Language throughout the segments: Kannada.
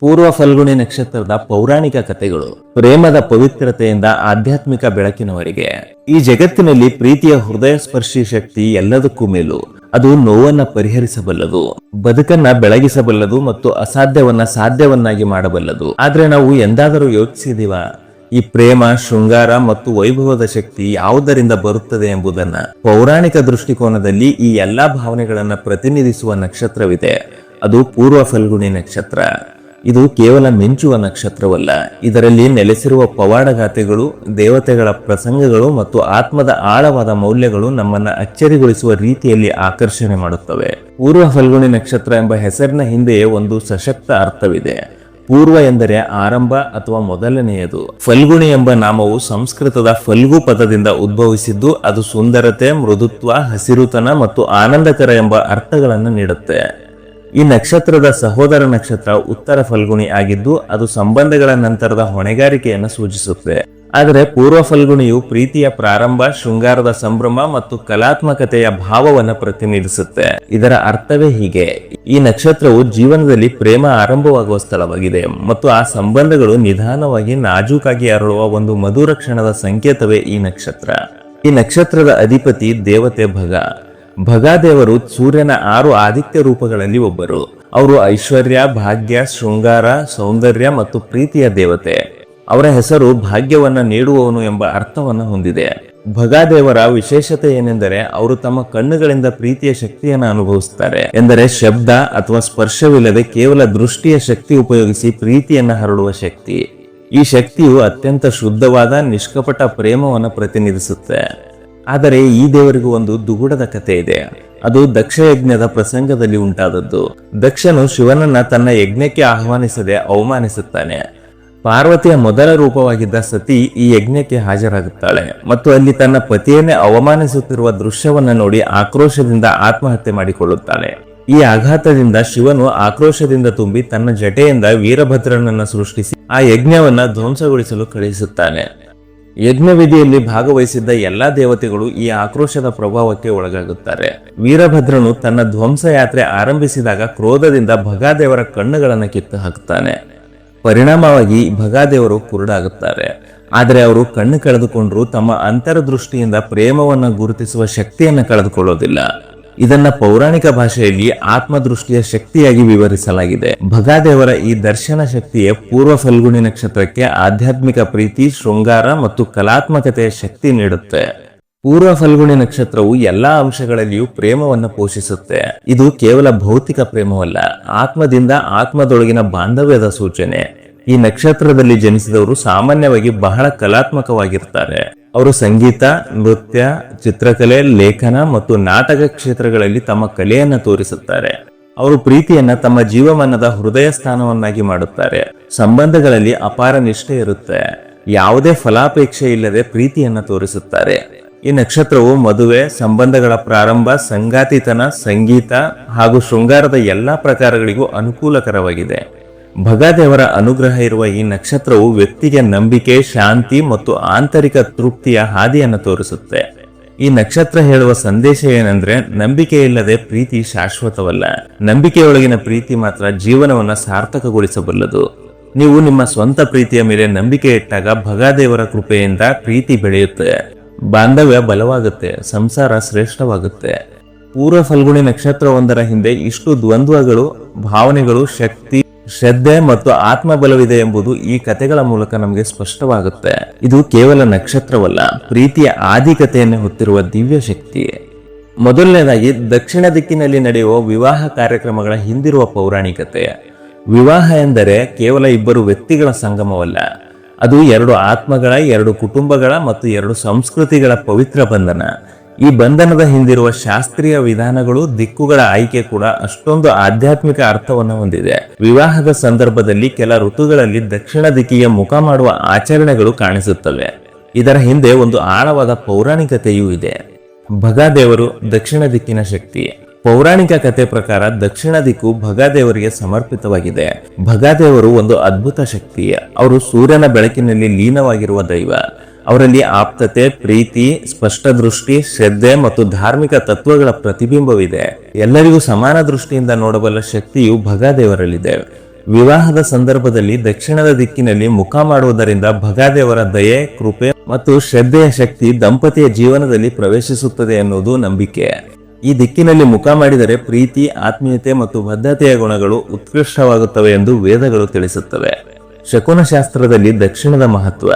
ಪೂರ್ವ ಫಲ್ಗುಣಿ ನಕ್ಷತ್ರದ ಪೌರಾಣಿಕ ಕಥೆಗಳು, ಪ್ರೇಮದ ಪವಿತ್ರತೆಯಿಂದ ಆಧ್ಯಾತ್ಮಿಕ ಬೆಳಕಿನವರೆಗೆ. ಈ ಜಗತ್ತಿನಲ್ಲಿ ಪ್ರೀತಿಯ ಹೃದಯ ಸ್ಪರ್ಶಿ ಶಕ್ತಿ ಎಲ್ಲದಕ್ಕೂ ಮೇಲು. ಅದು ನೋವನ್ನ ಪರಿಹರಿಸಬಲ್ಲದು, ಬದುಕನ್ನ ಬೆಳಗಿಸಬಲ್ಲದು ಮತ್ತು ಅಸಾಧ್ಯವನ್ನ ಸಾಧ್ಯವನ್ನಾಗಿ ಮಾಡಬಲ್ಲದು. ಆದ್ರೆ ನಾವು ಎಂದಾದರೂ ಯೋಚಿಸಿದೀವ, ಈ ಪ್ರೇಮ, ಶೃಂಗಾರ ಮತ್ತು ವೈಭವದ ಶಕ್ತಿ ಯಾವುದರಿಂದ ಬರುತ್ತದೆ ಎಂಬುದನ್ನ. ಪೌರಾಣಿಕ ದೃಷ್ಟಿಕೋನದಲ್ಲಿ ಈ ಎಲ್ಲಾ ಭಾವನೆಗಳನ್ನ ಪ್ರತಿನಿಧಿಸುವ ನಕ್ಷತ್ರವಿದೆ. ಅದು ಪೂರ್ವ ಫಲ್ಗುಣಿ ನಕ್ಷತ್ರ. ಇದು ಕೇವಲ ಮಿಂಚುವ ನಕ್ಷತ್ರವಲ್ಲ. ಇದರಲ್ಲಿ ನೆಲೆಸಿರುವ ಪವಾಡಗಾತೆಗಳು ದೇವತೆಗಳ ಪ್ರಸಂಗಗಳು ಮತ್ತು ಆತ್ಮದ ಆಳವಾದ ಮೌಲ್ಯಗಳು ನಮ್ಮನ್ನ ಅಚ್ಚರಿಗೊಳಿಸುವ ರೀತಿಯಲ್ಲಿ ಆಕರ್ಷಣೆ ಮಾಡುತ್ತವೆ. ಪೂರ್ವ ಫಲ್ಗುಣಿ ನಕ್ಷತ್ರ ಎಂಬ ಹೆಸರಿನ ಹಿಂದೆಯೇ ಒಂದು ಸಶಕ್ತ ಅರ್ಥವಿದೆ. ಪೂರ್ವ ಎಂದರೆ ಆರಂಭ ಅಥವಾ ಮೊದಲನೆಯದು. ಫಲ್ಗುಣಿ ಎಂಬ ನಾಮವು ಸಂಸ್ಕೃತದ ಫಲ್ಗು ಪದದಿಂದ ಉದ್ಭವಿಸಿದ್ದು, ಅದು ಸುಂದರತೆ, ಮೃದುತ್ವ, ಹಸಿರುತನ ಮತ್ತು ಆನಂದಕರ ಎಂಬ ಅರ್ಥಗಳನ್ನು ನೀಡುತ್ತೆ. ಈ ನಕ್ಷತ್ರದ ಸಹೋದರ ನಕ್ಷತ್ರ ಉತ್ತರ ಫಲ್ಗುಣಿ ಆಗಿದ್ದು, ಅದು ಸಂಬಂಧಗಳ ನಂತರದ ಹೊಣೆಗಾರಿಕೆಯನ್ನು ಸೂಚಿಸುತ್ತೆ. ಆದರೆ ಪೂರ್ವ ಫಲ್ಗುಣಿಯು ಪ್ರೀತಿಯ ಪ್ರಾರಂಭ, ಶೃಂಗಾರದ ಸಂಭ್ರಮ ಮತ್ತು ಕಲಾತ್ಮಕತೆಯ ಭಾವವನ್ನು ಪ್ರತಿನಿಧಿಸುತ್ತೆ. ಇದರ ಅರ್ಥವೇ ಹೀಗೆ. ಈ ನಕ್ಷತ್ರವು ಜೀವನದಲ್ಲಿ ಪ್ರೇಮ ಆರಂಭವಾಗುವ ಸ್ಥಳವಾಗಿದೆ ಮತ್ತು ಆ ಸಂಬಂಧಗಳು ನಿಧಾನವಾಗಿ ನಾಜೂಕಾಗಿ ಅರಳುವ ಒಂದು ಮಧುರ ಕ್ಷಣದ ಸಂಕೇತವೇ ಈ ನಕ್ಷತ್ರ. ಈ ನಕ್ಷತ್ರದ ಅಧಿಪತಿ ದೇವತೆ ಭಗ. ಭಗಾದೇವರು ಸೂರ್ಯನ ಆರು ಆದಿತ್ಯ ರೂಪಗಳಲ್ಲಿ ಒಬ್ಬರು. ಅವರು ಐಶ್ವರ್ಯ, ಭಾಗ್ಯ, ಶೃಂಗಾರ, ಸೌಂದರ್ಯ ಮತ್ತು ಪ್ರೀತಿಯ ದೇವತೆ. ಅವರ ಹೆಸರು ಭಾಗ್ಯವನ್ನ ನೀಡುವವನು ಎಂಬ ಅರ್ಥವನ್ನು ಹೊಂದಿದೆ. ಭಗಾದೇವರ ವಿಶೇಷತೆ ಏನೆಂದರೆ ಅವರು ತಮ್ಮ ಕಣ್ಣುಗಳಿಂದ ಪ್ರೀತಿಯ ಶಕ್ತಿಯನ್ನು ಅನುಭವಿಸುತ್ತಾರೆ ಎಂದರೆ ಶಬ್ದ ಅಥವಾ ಸ್ಪರ್ಶವಿಲ್ಲದೆ ಕೇವಲ ದೃಷ್ಟಿಯ ಶಕ್ತಿ ಉಪಯೋಗಿಸಿ ಪ್ರೀತಿಯನ್ನು ಹರಡುವ ಶಕ್ತಿ. ಈ ಶಕ್ತಿಯು ಅತ್ಯಂತ ಶುದ್ಧವಾದ, ನಿಷ್ಕಪಟ ಪ್ರೇಮವನ್ನು ಪ್ರತಿನಿಧಿಸುತ್ತೆ. ಆದರೆ ಈ ದೇವರಿಗೂ ಒಂದು ದುಗುಡದ ಕಥೆ ಇದೆ. ಅದು ದಕ್ಷ ಯಜ್ಞದ ಪ್ರಸಂಗದಲ್ಲಿ ಉಂಟಾದದ್ದು. ದಕ್ಷನು ಶಿವನನ್ನ ತನ್ನ ಯಜ್ಞಕ್ಕೆ ಆಹ್ವಾನಿಸದೆ ಅವಮಾನಿಸುತ್ತಾನೆ. ಪಾರ್ವತಿಯ ಮೊದಲ ರೂಪವಾಗಿದ್ದ ಸತಿ ಈ ಯಜ್ಞಕ್ಕೆ ಹಾಜರಾಗುತ್ತಾಳೆ ಮತ್ತು ಅಲ್ಲಿ ತನ್ನ ಪತಿಯನ್ನೇ ಅವಮಾನಿಸುತ್ತಿರುವ ದೃಶ್ಯವನ್ನ ನೋಡಿ ಆಕ್ರೋಶದಿಂದ ಆತ್ಮಹತ್ಯೆ ಮಾಡಿಕೊಳ್ಳುತ್ತಾಳೆ. ಈ ಆಘಾತದಿಂದ ಶಿವನು ಆಕ್ರೋಶದಿಂದ ತುಂಬಿ ತನ್ನ ಜಟೆಯಿಂದ ವೀರಭದ್ರನನ್ನ ಸೃಷ್ಟಿಸಿ ಆ ಯಜ್ಞವನ್ನ ಧ್ವಂಸಗೊಳಿಸಲು ಕಳುಹಿಸುತ್ತಾನೆ. ಯಜ್ಞವಿಧಿಯಲ್ಲಿ ಭಾಗವಹಿಸಿದ್ದ ಎಲ್ಲಾ ದೇವತೆಗಳು ಈ ಆಕ್ರೋಶದ ಪ್ರಭಾವಕ್ಕೆ ಒಳಗಾಗುತ್ತಾರೆ. ವೀರಭದ್ರನು ತನ್ನ ಧ್ವಂಸ ಯಾತ್ರೆ ಆರಂಭಿಸಿದಾಗ ಕ್ರೋಧದಿಂದ ಭಗಾದೇವರ ಕಣ್ಣುಗಳನ್ನು ಕಿತ್ತು ಹಾಕುತ್ತಾನೆ. ಪರಿಣಾಮವಾಗಿ ಭಗಾದೇವರು ಕುರುಡಾಗುತ್ತಾರೆ. ಆದರೆ ಅವರು ಕಣ್ಣು ಕಳೆದುಕೊಂಡ್ರು ತಮ್ಮ ಅಂತರದೃಷ್ಟಿಯಿಂದ ಪ್ರೇಮವನ್ನು ಗುರುತಿಸುವ ಶಕ್ತಿಯನ್ನು ಕಳೆದುಕೊಳ್ಳೋದಿಲ್ಲ. ಇದನ್ನ ಪೌರಾಣಿಕ ಭಾಷೆಯಲ್ಲಿ ಆತ್ಮದೃಷ್ಟಿಯ ಶಕ್ತಿಯಾಗಿ ವಿವರಿಸಲಾಗಿದೆ. ಭಗಾದೇವರ ಈ ದರ್ಶನ ಶಕ್ತಿಯೇ ಪೂರ್ವ ಫಲ್ಗುಣಿ ನಕ್ಷತ್ರಕ್ಕೆ ಆಧ್ಯಾತ್ಮಿಕ ಪ್ರೀತಿ, ಶೃಂಗಾರ ಮತ್ತು ಕಲಾತ್ಮಕತೆಯ ಶಕ್ತಿ ನೀಡುತ್ತೆ. ಪೂರ್ವ ಫಲ್ಗುಣಿ ನಕ್ಷತ್ರವು ಎಲ್ಲಾ ಅಂಶಗಳಲ್ಲಿಯೂ ಪ್ರೇಮವನ್ನು ಪೋಷಿಸುತ್ತೆ. ಇದು ಕೇವಲ ಭೌತಿಕ ಪ್ರೇಮವಲ್ಲ, ಆತ್ಮದಿಂದ ಆತ್ಮದೊಳಗಿನ ಬಾಂಧವ್ಯದ ಸೂಚನೆ. ಈ ನಕ್ಷತ್ರದಲ್ಲಿ ಜನಿಸಿದವರು ಸಾಮಾನ್ಯವಾಗಿ ಬಹಳ ಕಲಾತ್ಮಕವಾಗಿರ್ತಾರೆ. ಅವರು ಸಂಗೀತ, ನೃತ್ಯ, ಚಿತ್ರಕಲೆ, ಲೇಖನ ಮತ್ತು ನಾಟಕ ಕ್ಷೇತ್ರಗಳಲ್ಲಿ ತಮ್ಮ ಕಲೆಯನ್ನು ತೋರಿಸುತ್ತಾರೆ. ಅವರು ಪ್ರೀತಿಯನ್ನ ತಮ್ಮ ಜೀವಮಾನದ ಹೃದಯ ಸ್ಥಾನವನ್ನಾಗಿ ಮಾಡುತ್ತಾರೆ. ಸಂಬಂಧಗಳಲ್ಲಿ ಅಪಾರ ನಿಷ್ಠೆ ಇರುತ್ತೆ. ಯಾವುದೇ ಫಲಾಪೇಕ್ಷೆ ಇಲ್ಲದೆ ಪ್ರೀತಿಯನ್ನ ತೋರಿಸುತ್ತಾರೆ. ಈ ನಕ್ಷತ್ರವು ಮದುವೆ, ಸಂಬಂಧಗಳ ಪ್ರಾರಂಭ, ಸಂಗಾತಿತನ, ಸಂಗೀತ ಹಾಗೂ ಶೃಂಗಾರದ ಎಲ್ಲಾ ಪ್ರಕಾರಗಳಿಗೂ ಅನುಕೂಲಕರವಾಗಿದೆ. ಭಗಾದೇವರ ಅನುಗ್ರಹ ಇರುವ ಈ ನಕ್ಷತ್ರವು ವ್ಯಕ್ತಿಗೆ ನಂಬಿಕೆ, ಶಾಂತಿ ಮತ್ತು ಆಂತರಿಕ ತೃಪ್ತಿಯ ಹಾದಿಯನ್ನು ತೋರಿಸುತ್ತೆ. ಈ ನಕ್ಷತ್ರ ಹೇಳುವ ಸಂದೇಶ ಏನಂದ್ರೆ ನಂಬಿಕೆ ಇಲ್ಲದೆ ಪ್ರೀತಿ ಶಾಶ್ವತವಲ್ಲ. ನಂಬಿಕೆಯೊಳಗಿನ ಪ್ರೀತಿ ಮಾತ್ರ ಜೀವನವನ್ನ ಸಾರ್ಥಕಗೊಳಿಸಬಲ್ಲದು. ನೀವು ನಿಮ್ಮ ಸ್ವಂತ ಪ್ರೀತಿಯ ಮೇಲೆ ನಂಬಿಕೆ ಇಟ್ಟಾಗ ಭಗಾದೇವರ ಕೃಪೆಯಿಂದ ಪ್ರೀತಿ ಬೆಳೆಯುತ್ತೆ. ಬಾಂಧವ್ಯ ಬಲವಾಗುತ್ತೆ, ಸಂಸಾರ ಶ್ರೇಷ್ಠವಾಗುತ್ತೆ. ಪೂರ್ವ ಫಲ್ಗುಣಿ ನಕ್ಷತ್ರವೊಂದರ ಹಿಂದೆ ಇಷ್ಟು ದ್ವಂದ್ವಗಳು, ಭಾವನೆಗಳು, ಶಕ್ತಿ ಶ್ರದ್ಧೆ ಮತ್ತು ಆತ್ಮಬಲವಿದೆ ಎಂಬುದು ಈ ಕಥೆಗಳ ಮೂಲಕ ನಮಗೆ ಸ್ಪಷ್ಟವಾಗುತ್ತೆ. ಇದು ಕೇವಲ ನಕ್ಷತ್ರವಲ್ಲ, ಪ್ರೀತಿಯ ಆದಿಕತೆಯನ್ನು ಹೊತ್ತಿರುವ ದಿವ್ಯ ಶಕ್ತಿ. ಮೊದಲನೇದಾಗಿ, ದಕ್ಷಿಣ ದಿಕ್ಕಿನಲ್ಲಿ ನಡೆಯುವ ವಿವಾಹ ಕಾರ್ಯಕ್ರಮಗಳ ಹಿಂದಿರುವ ಪೌರಾಣಿಕತೆ. ವಿವಾಹ ಎಂದರೆ ಕೇವಲ ಇಬ್ಬರು ವ್ಯಕ್ತಿಗಳ ಸಂಗಮವಲ್ಲ, ಅದು ಎರಡು ಆತ್ಮಗಳ, ಎರಡು ಕುಟುಂಬಗಳ ಮತ್ತು ಎರಡು ಸಂಸ್ಕೃತಿಗಳ ಪವಿತ್ರ ಬಂಧನ. ಈ ಬಂಧನದ ಹಿಂದಿರುವ ಶಾಸ್ತ್ರೀಯ ವಿಧಾನಗಳು ದಿಕ್ಕುಗಳ ಆಯ್ಕೆ ಕೂಡ ಅಷ್ಟೊಂದು ಆಧ್ಯಾತ್ಮಿಕ ಅರ್ಥವನ್ನು ಹೊಂದಿದೆ. ವಿವಾಹದ ಸಂದರ್ಭದಲ್ಲಿ ಕೆಲ ಋತುಗಳಲ್ಲಿ ದಕ್ಷಿಣ ದಿಕ್ಕಿಗೆ ಮುಖ ಮಾಡುವ ಆಚರಣೆಗಳು ಕಾಣಿಸುತ್ತವೆ. ಇದರ ಹಿಂದೆ ಒಂದು ಆಳವಾದ ಪೌರಾಣಿಕತೆಯೂ ಇದೆ. ಭಗಾದೇವರು ದಕ್ಷಿಣ ದಿಕ್ಕಿನ ಶಕ್ತಿ. ಪೌರಾಣಿಕ ಕಥೆ ಪ್ರಕಾರ ದಕ್ಷಿಣ ದಿಕ್ಕು ಭಗಾದೇವರಿಗೆ ಸಮರ್ಪಿತವಾಗಿದೆ. ಭಗಾದೇವರು ಒಂದು ಅದ್ಭುತ ಶಕ್ತಿ. ಅವರು ಸೂರ್ಯನ ಬೆಳಕಿನಲ್ಲಿ ಲೀನವಾಗಿರುವ ದೈವ. ಅವರಲ್ಲಿ ಆಪ್ತತೆ, ಪ್ರೀತಿ, ಸ್ಪಷ್ಟ ದೃಷ್ಟಿ, ಶ್ರದ್ಧೆ ಮತ್ತು ಧಾರ್ಮಿಕ ತತ್ವಗಳ ಪ್ರತಿಬಿಂಬವಿದೆ. ಎಲ್ಲರಿಗೂ ಸಮಾನ ದೃಷ್ಟಿಯಿಂದ ನೋಡಬಲ್ಲ ಶಕ್ತಿಯು ಭಗಾದೇವರಲ್ಲಿದೆ. ವಿವಾಹದ ಸಂದರ್ಭದಲ್ಲಿ ದಕ್ಷಿಣದ ದಿಕ್ಕಿನಲ್ಲಿ ಮುಖ ಮಾಡುವುದರಿಂದ ಭಗಾದೇವರ ದಯೆ, ಕೃಪೆ ಮತ್ತು ಶ್ರದ್ಧೆಯ ಶಕ್ತಿ ದಂಪತಿಯ ಜೀವನದಲ್ಲಿ ಪ್ರವೇಶಿಸುತ್ತದೆ ಎನ್ನುವುದು ನಂಬಿಕೆ. ಈ ದಿಕ್ಕಿನಲ್ಲಿ ಮುಖ ಮಾಡಿದರೆ ಪ್ರೀತಿ, ಆತ್ಮೀಯತೆ ಮತ್ತು ಬದ್ಧತೆಯ ಗುಣಗಳು ಉತ್ಕೃಷ್ಟವಾಗುತ್ತವೆ ಎಂದು ವೇದಗಳು ತಿಳಿಸುತ್ತವೆ. ಶಕುನಶಾಸ್ತ್ರದಲ್ಲಿ ದಕ್ಷಿಣದ ಮಹತ್ವ.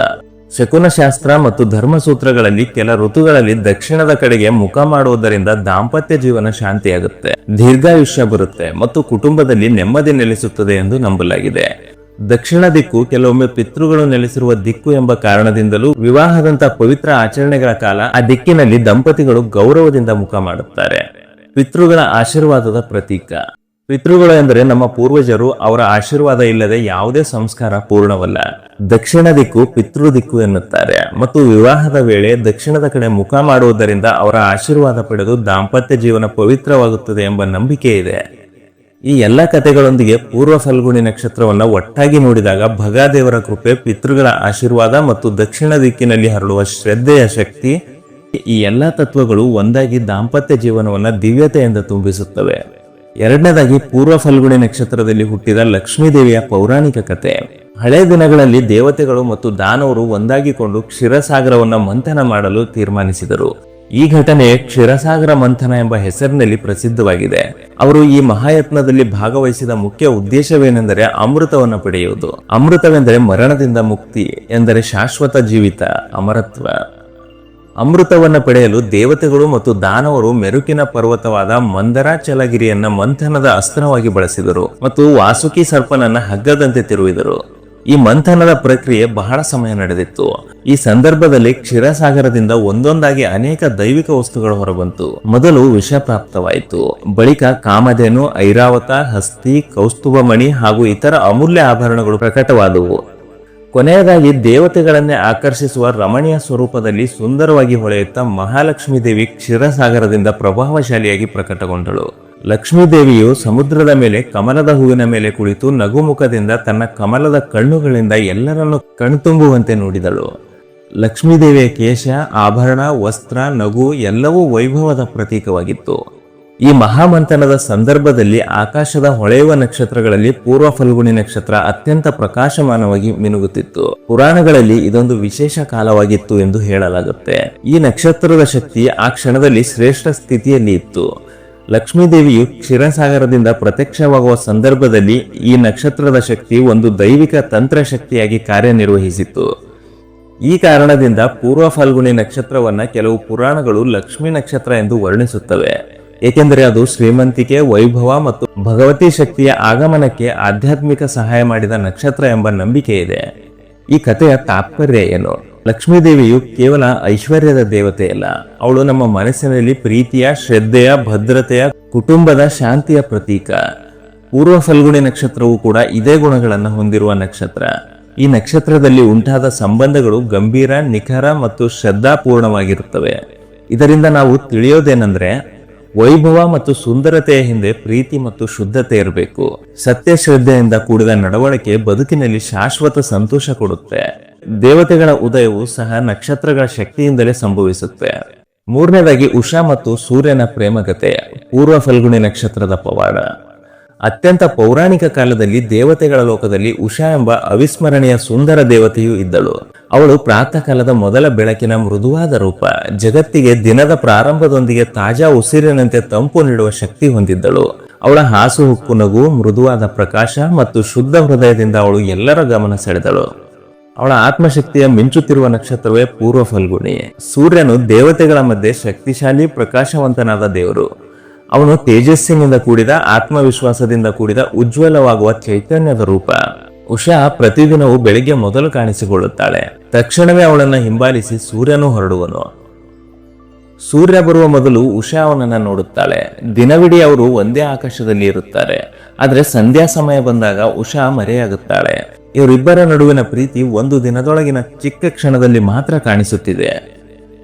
ಶಕುನಶಾಸ್ತ್ರ ಮತ್ತು ಧರ್ಮಸೂತ್ರಗಳಲ್ಲಿ ಕೆಲ ಋತುಗಳಲ್ಲಿ ದಕ್ಷಿಣದ ಕಡೆಗೆ ಮುಖ ಮಾಡುವುದರಿಂದ ದಾಂಪತ್ಯ ಜೀವನ ಶಾಂತಿಯಾಗುತ್ತೆ, ದೀರ್ಘಾಯುಷ್ಯ ಬರುತ್ತೆ ಮತ್ತು ಕುಟುಂಬದಲ್ಲಿ ನೆಮ್ಮದಿ ನೆಲೆಸುತ್ತದೆ ಎಂದು ನಂಬಲಾಗಿದೆ. ದಕ್ಷಿಣ ದಿಕ್ಕು ಕೆಲವೊಮ್ಮೆ ಪಿತೃಗಳು ನೆಲೆಸಿರುವ ದಿಕ್ಕು ಎಂಬ ಕಾರಣದಿಂದಲೂ ವಿವಾಹದಂತ ಪವಿತ್ರ ಆಚರಣೆಗಳ ಕಾಲ ಆ ದಿಕ್ಕಿನಲ್ಲಿ ದಂಪತಿಗಳು ಗೌರವದಿಂದ ಮುಖ ಮಾಡುತ್ತಾರೆ. ಪಿತೃಗಳ ಆಶೀರ್ವಾದದ ಪ್ರತೀಕ. ಪಿತೃಗಳು ಎಂದರೆ ನಮ್ಮ ಪೂರ್ವಜರು ಅವರ ಆಶೀರ್ವಾದ ಇಲ್ಲದೆ ಯಾವುದೇ ಸಂಸ್ಕಾರ ಪೂರ್ಣವಲ್ಲ. ದಕ್ಷಿಣ ದಿಕ್ಕು ಪಿತೃ ದಿಕ್ಕು ಎನ್ನುತ್ತಾರೆ. ಮತ್ತು ವಿವಾಹದ ವೇಳೆ ದಕ್ಷಿಣದ ಕಡೆ ಮುಖ ಮಾಡುವುದರಿಂದ ಅವರ ಆಶೀರ್ವಾದ ಪಡೆದು ದಾಂಪತ್ಯ ಜೀವನ ಪವಿತ್ರವಾಗುತ್ತದೆ ಎಂಬ ನಂಬಿಕೆ ಇದೆ. ಈ ಎಲ್ಲ ಕಥೆಗಳೊಂದಿಗೆ ಪೂರ್ವ ಫಲ್ಗುಣಿ ನಕ್ಷತ್ರವನ್ನ ಒಟ್ಟಾಗಿ ನೋಡಿದಾಗ ಭಗಾದೇವರ ಕೃಪೆ, ಪಿತೃಗಳ ಆಶೀರ್ವಾದ ಮತ್ತು ದಕ್ಷಿಣ ದಿಕ್ಕಿನಲ್ಲಿ ಹರಡುವ ಶ್ರದ್ಧೆಯ ಶಕ್ತಿ ಈ ಎಲ್ಲ ತತ್ವಗಳು ಒಂದಾಗಿ ದಾಂಪತ್ಯ ಜೀವನವನ್ನ ದಿವ್ಯತೆಯಿಂದ ತುಂಬಿಸುತ್ತವೆ. ಎರಡನೇದಾಗಿ ಪೂರ್ವ ಫಲ್ಗುಣಿ ನಕ್ಷತ್ರದಲ್ಲಿ ಹುಟ್ಟಿದ ಲಕ್ಷ್ಮೀದೇವಿಯ ಪೌರಾಣಿಕ ಕತೆ. ಹಳೆ ದಿನಗಳಲ್ಲಿ ದೇವತೆಗಳು ಮತ್ತು ದಾನವರು ಒಂದಾಗಿಕೊಂಡು ಕ್ಷೀರಸಾಗರವನ್ನು ಮಂಥನ ಮಾಡಲು ತೀರ್ಮಾನಿಸಿದರು. ಈ ಘಟನೆ ಕ್ಷೀರಸಾಗರ ಮಂಥನ ಎಂಬ ಹೆಸರಿನಲ್ಲಿ ಪ್ರಸಿದ್ಧವಾಗಿದೆ. ಅವರು ಈ ಮಹಾಯತ್ನದಲ್ಲಿ ಭಾಗವಹಿಸಿದ ಮುಖ್ಯ ಉದ್ದೇಶವೇನೆಂದರೆ ಅಮೃತವನ್ನು ಪಡೆಯುವುದು. ಅಮೃತವೆಂದರೆ ಮರಣದಿಂದ ಮುಕ್ತಿ ಎಂದರೆ ಶಾಶ್ವತ ಜೀವಿತ, ಅಮರತ್ವ. ಅಮೃತವನ್ನು ಪಡೆಯಲು ದೇವತೆಗಳು ಮತ್ತು ದಾನವರು ಮೆರುಕಿನ ಪರ್ವತವಾದ ಮಂದರಾಚಲಗಿರಿಯನ್ನ ಮಂಥನದ ಅಸ್ತ್ರವಾಗಿ ಬಳಸಿದರು ಮತ್ತು ವಾಸುಕಿ ಸರ್ಪನನ್ನ ಹಗ್ಗದಂತೆ ತಿರುವಿದರು ಈ ಮಂಥನದ ಪ್ರಕ್ರಿಯೆ ಬಹಳ ಸಮಯ ನಡೆದಿತ್ತು. ಈ ಸಂದರ್ಭದಲ್ಲಿ ಕ್ಷೀರಸಾಗರದಿಂದ ಒಂದೊಂದಾಗಿ ಅನೇಕ ದೈವಿಕ ವಸ್ತುಗಳು ಹೊರಬಂತು. ಮೊದಲು ವಿಷ ಪ್ರಾಪ್ತವಾಯಿತು. ಬಳಿಕ ಕಾಮಧೇನು, ಐರಾವತ, ಹಸ್ತಿ, ಕೌಸ್ತುಭಮಣಿ ಹಾಗೂ ಇತರ ಅಮೂಲ್ಯ ಆಭರಣಗಳು ಪ್ರಕಟವಾದವು. ಕೊನೆಯದಾಗಿ ದೇವತೆಗಳನ್ನೇ ಆಕರ್ಷಿಸುವ ರಮಣೀಯ ಸ್ವರೂಪದಲ್ಲಿ ಸುಂದರವಾಗಿ ಹೊಳೆಯುತ್ತಾ ಮಹಾಲಕ್ಷ್ಮೀ ದೇವಿ ಕ್ಷೀರಸಾಗರದಿಂದ ಪ್ರಭಾವಶಾಲಿಯಾಗಿ ಪ್ರಕಟಗೊಂಡಳು. ಲಕ್ಷ್ಮೀ ದೇವಿಯು ಸಮುದ್ರದ ಮೇಲೆ, ಕಮಲದ ಹೂವಿನ ಮೇಲೆ ಕುಳಿತು ನಗುಮುಖದಿಂದ ತನ್ನ ಕಮಲದ ಕಣ್ಣುಗಳಿಂದ ಎಲ್ಲರನ್ನು ಕಣ್ತುಂಬುವಂತೆ ನೋಡಿದಳು. ಲಕ್ಷ್ಮೀ ದೇವಿಯ ಕೇಶ, ಆಭರಣ, ವಸ್ತ್ರ, ನಗು ಎಲ್ಲವೂ ವೈಭವದ ಪ್ರತೀಕವಾಗಿತ್ತು. ಈ ಮಹಾಮಂಥನದ ಸಂದರ್ಭದಲ್ಲಿ ಆಕಾಶದ ಹೊಳೆಯುವ ನಕ್ಷತ್ರಗಳಲ್ಲಿ ಪೂರ್ವ ಫಲ್ಗುಣಿ ನಕ್ಷತ್ರ ಅತ್ಯಂತ ಪ್ರಕಾಶಮಾನವಾಗಿ ಮಿನುಗುತ್ತಿತ್ತು. ಪುರಾಣಗಳಲ್ಲಿ ಇದೊಂದು ವಿಶೇಷ ಕಾಲವಾಗಿತ್ತು ಎಂದು ಹೇಳಲಾಗುತ್ತೆ. ಈ ನಕ್ಷತ್ರದ ಶಕ್ತಿ ಆ ಕ್ಷಣದಲ್ಲಿ ಶ್ರೇಷ್ಠ ಸ್ಥಿತಿಯಲ್ಲಿ ಇತ್ತು. ಲಕ್ಷ್ಮೀದೇವಿಯು ಕ್ಷೀರಸಾಗರದಿಂದ ಪ್ರತ್ಯಕ್ಷವಾಗುವ ಸಂದರ್ಭದಲ್ಲಿ ಈ ನಕ್ಷತ್ರದ ಶಕ್ತಿ ಒಂದು ದೈವಿಕ ತಂತ್ರ ಶಕ್ತಿಯಾಗಿ ಕಾರ್ಯನಿರ್ವಹಿಸಿತ್ತು. ಈ ಕಾರಣದಿಂದ ಪೂರ್ವ ಫಲ್ಗುಣಿ ನಕ್ಷತ್ರವನ್ನ ಕೆಲವು ಪುರಾಣಗಳು ಲಕ್ಷ್ಮೀ ನಕ್ಷತ್ರ ಎಂದು ವರ್ಣಿಸುತ್ತವೆ. ಏಕೆಂದರೆ ಅದು ಶ್ರೀಮಂತಿಕೆ, ವೈಭವ ಮತ್ತು ಭಗವತಿ ಶಕ್ತಿಯ ಆಗಮನಕ್ಕೆ ಆಧ್ಯಾತ್ಮಿಕ ಸಹಾಯ ಮಾಡಿದ ನಕ್ಷತ್ರ ಎಂಬ ನಂಬಿಕೆ ಇದೆ. ಈ ಕಥೆಯ ತಾತ್ಪರ್ಯ ಏನು? ಲಕ್ಷ್ಮೀದೇವಿಯು ಕೇವಲ ಐಶ್ವರ್ಯದ ದೇವತೆ ಅಲ್ಲ. ಅವಳು ನಮ್ಮ ಮನಸ್ಸಿನಲ್ಲಿ ಪ್ರೀತಿಯ, ಶ್ರದ್ಧೆಯ, ಭದ್ರತೆಯ, ಕುಟುಂಬದ ಶಾಂತಿಯ ಪ್ರತೀಕ. ಪೂರ್ವ ಫಲ್ಗುಣಿ ನಕ್ಷತ್ರವು ಕೂಡ ಇದೇ ಗುಣಗಳನ್ನು ಹೊಂದಿರುವ ನಕ್ಷತ್ರ. ಈ ನಕ್ಷತ್ರದಲ್ಲಿ ಉಂಟಾದ ಸಂಬಂಧಗಳು ಗಂಭೀರ, ನಿಖರ ಮತ್ತು ಶ್ರದ್ಧಾಪೂರ್ಣವಾಗಿರುತ್ತವೆ. ಇದರಿಂದ ನಾವು ತಿಳಿಯೋದೇನೆಂದ್ರೆ ವೈಭವ ಮತ್ತು ಸುಂದರತೆಯ ಹಿಂದೆ ಪ್ರೀತಿ ಮತ್ತು ಶುದ್ಧತೆ ಇರಬೇಕು. ಸತ್ಯ ಶ್ರದ್ಧೆಯಿಂದ ಕೂಡಿದ ನಡವಳಿಕೆ ಬದುಕಿನಲ್ಲಿ ಶಾಶ್ವತ ಸಂತೋಷ ಕೊಡುತ್ತೆ. ದೇವತೆಗಳ ಉದಯವು ಸಹ ನಕ್ಷತ್ರಗಳ ಶಕ್ತಿಯಿಂದಲೇ ಸಂಭವಿಸುತ್ತೆ. ಮೂರನೇದಾಗಿ ಉಷಾ ಮತ್ತು ಸೂರ್ಯನ ಪ್ರೇಮಕತೆ ಪೂರ್ವ ಫಲ್ಗುಣಿ ನಕ್ಷತ್ರದ ಪವಾಡ. ಅತ್ಯಂತ ಪೌರಾಣಿಕ ಕಾಲದಲ್ಲಿ ದೇವತೆಗಳ ಲೋಕದಲ್ಲಿ ಉಷಾ ಎಂಬ ಅವಿಸ್ಮರಣೀಯ ಸುಂದರ ದೇವತೆಯೂ ಇದ್ದಳು. ಅವಳು ಪ್ರಾತಃ ಕಾಲದ ಮೊದಲ ಬೆಳಕಿನ ಮೃದುವಾದ ರೂಪ. ಜಗತ್ತಿಗೆ ದಿನದ ಪ್ರಾರಂಭದೊಂದಿಗೆ ತಾಜಾ ಉಸಿರಿನಂತೆ ತಂಪು ನೀಡುವ ಶಕ್ತಿ ಹೊಂದಿದ್ದಳು. ಅವಳ ಹಾಸು ಹುಕ್ಕು ನಗು, ಮೃದುವಾದ ಪ್ರಕಾಶ ಮತ್ತು ಶುದ್ಧ ಹೃದಯದಿಂದ ಅವಳು ಎಲ್ಲರ ಗಮನ ಸೆಳೆದಳು. ಅವಳ ಆತ್ಮಶಕ್ತಿಯ ಮಿಂಚುತ್ತಿರುವ ನಕ್ಷತ್ರವೇ ಪೂರ್ವ ಫಲ್ಗುಣಿ. ಸೂರ್ಯನು ದೇವತೆಗಳ ಮಧ್ಯೆ ಶಕ್ತಿಶಾಲಿ, ಪ್ರಕಾಶವಂತನಾದ ದೇವರು. ಅವನು ತೇಜಸ್ಸಿನಿಂದ ಕೂಡಿದ, ಆತ್ಮವಿಶ್ವಾಸದಿಂದ ಕೂಡಿದ, ಉಜ್ವಲವಾಗುವ ಚೈತನ್ಯದ ರೂಪ. ಉಷಾ ಪ್ರತಿದಿನವೂ ಬೆಳಿಗ್ಗೆ ಮೊದಲು ಕಾಣಿಸಿಕೊಳ್ಳುತ್ತಾಳೆ. ತಕ್ಷಣವೇ ಅವಳನ್ನು ಹಿಂಬಾಲಿಸಿ ಸೂರ್ಯನು ಹೊರಡುವನು. ಸೂರ್ಯ ಬರುವ ಮೊದಲು ಉಷಾ ಅವನನ್ನು ನೋಡುತ್ತಾಳೆ. ದಿನವಿಡೀ ಅವರು ಒಂದೇ ಆಕಾಶದಲ್ಲಿ ಇರುತ್ತಾರೆ. ಆದರೆ ಸಂಧ್ಯಾ ಸಮಯ ಬಂದಾಗ ಉಷಾ ಮರೆಯಾಗುತ್ತಾಳೆ. ಇವರಿಬ್ಬರ ನಡುವಿನ ಪ್ರೀತಿ ಒಂದು ದಿನದೊಳಗಿನ ಚಿಕ್ಕ ಕ್ಷಣದಲ್ಲಿ ಮಾತ್ರ ಕಾಣಿಸುತ್ತಿದೆ.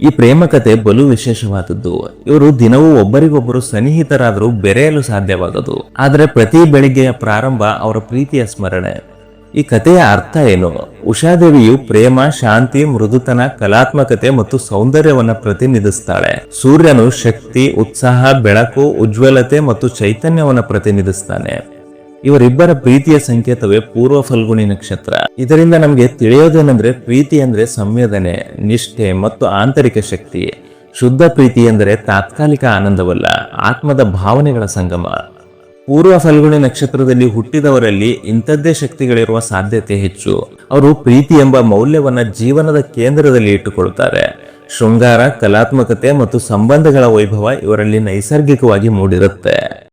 ಈ ಪ್ರೇಮ ಕತೆ ಬಲು ವಿಶೇಷವಾದದ್ದು. ಇವರು ದಿನವೂ ಒಬ್ಬರಿಗೊಬ್ಬರು ಸನ್ನಿಹಿತರಾದರೂ ಬೆರೆಯಲು ಸಾಧ್ಯವಾಗದು. ಆದರೆ ಪ್ರತಿ ಬೆಳಿಗ್ಗೆಯ ಪ್ರಾರಂಭ ಅವರ ಪ್ರೀತಿಯ ಸ್ಮರಣೆ. ಈ ಕಥೆಯ ಅರ್ಥ ಏನು? ಉಷಾದೇವಿಯು ಪ್ರೇಮ, ಶಾಂತಿ, ಮೃದುತನ, ಕಲಾತ್ಮಕತೆ ಮತ್ತು ಸೌಂದರ್ಯವನ್ನ ಪ್ರತಿನಿಧಿಸ್ತಾಳೆ. ಸೂರ್ಯನು ಶಕ್ತಿ, ಉತ್ಸಾಹ, ಬೆಳಕು, ಉಜ್ವಲತೆ ಮತ್ತು ಚೈತನ್ಯವನ್ನು ಪ್ರತಿನಿಧಿಸ್ತಾನೆ. ಇವರಿಬ್ಬರ ಪ್ರೀತಿಯ ಸಂಕೇತವೇ ಪೂರ್ವ ಫಲ್ಗುಣಿ ನಕ್ಷತ್ರ. ಇದರಿಂದ ನಮಗೆ ತಿಳಿಯೋದೇನೆಂದ್ರೆ ಪ್ರೀತಿ ಅಂದ್ರೆ ಸಂವೇದನೆ, ನಿಷ್ಠೆ ಮತ್ತು ಆಂತರಿಕ ಶಕ್ತಿ. ಶುದ್ಧ ಪ್ರೀತಿ ಎಂದರೆ ತಾತ್ಕಾಲಿಕ ಆನಂದವಲ್ಲ, ಆತ್ಮದ ಭಾವನೆಗಳ ಸಂಗಮ. ಪೂರ್ವ ಫಲ್ಗುಣಿ ನಕ್ಷತ್ರದಲ್ಲಿ ಹುಟ್ಟಿದವರಲ್ಲಿ ಇಂಥದ್ದೇ ಶಕ್ತಿಗಳಿರುವ ಸಾಧ್ಯತೆ ಹೆಚ್ಚು. ಅವರು ಪ್ರೀತಿ ಎಂಬ ಮೌಲ್ಯವನ್ನ ಜೀವನದ ಕೇಂದ್ರದಲ್ಲಿ ಇಟ್ಟುಕೊಳ್ಳುತ್ತಾರೆ. ಶೃಂಗಾರ, ಕಲಾತ್ಮಕತೆ ಮತ್ತು ಸಂಬಂಧಗಳ ವೈಭವ ಇವರಲ್ಲಿ ನೈಸರ್ಗಿಕವಾಗಿ ಮೂಡಿರುತ್ತೆ.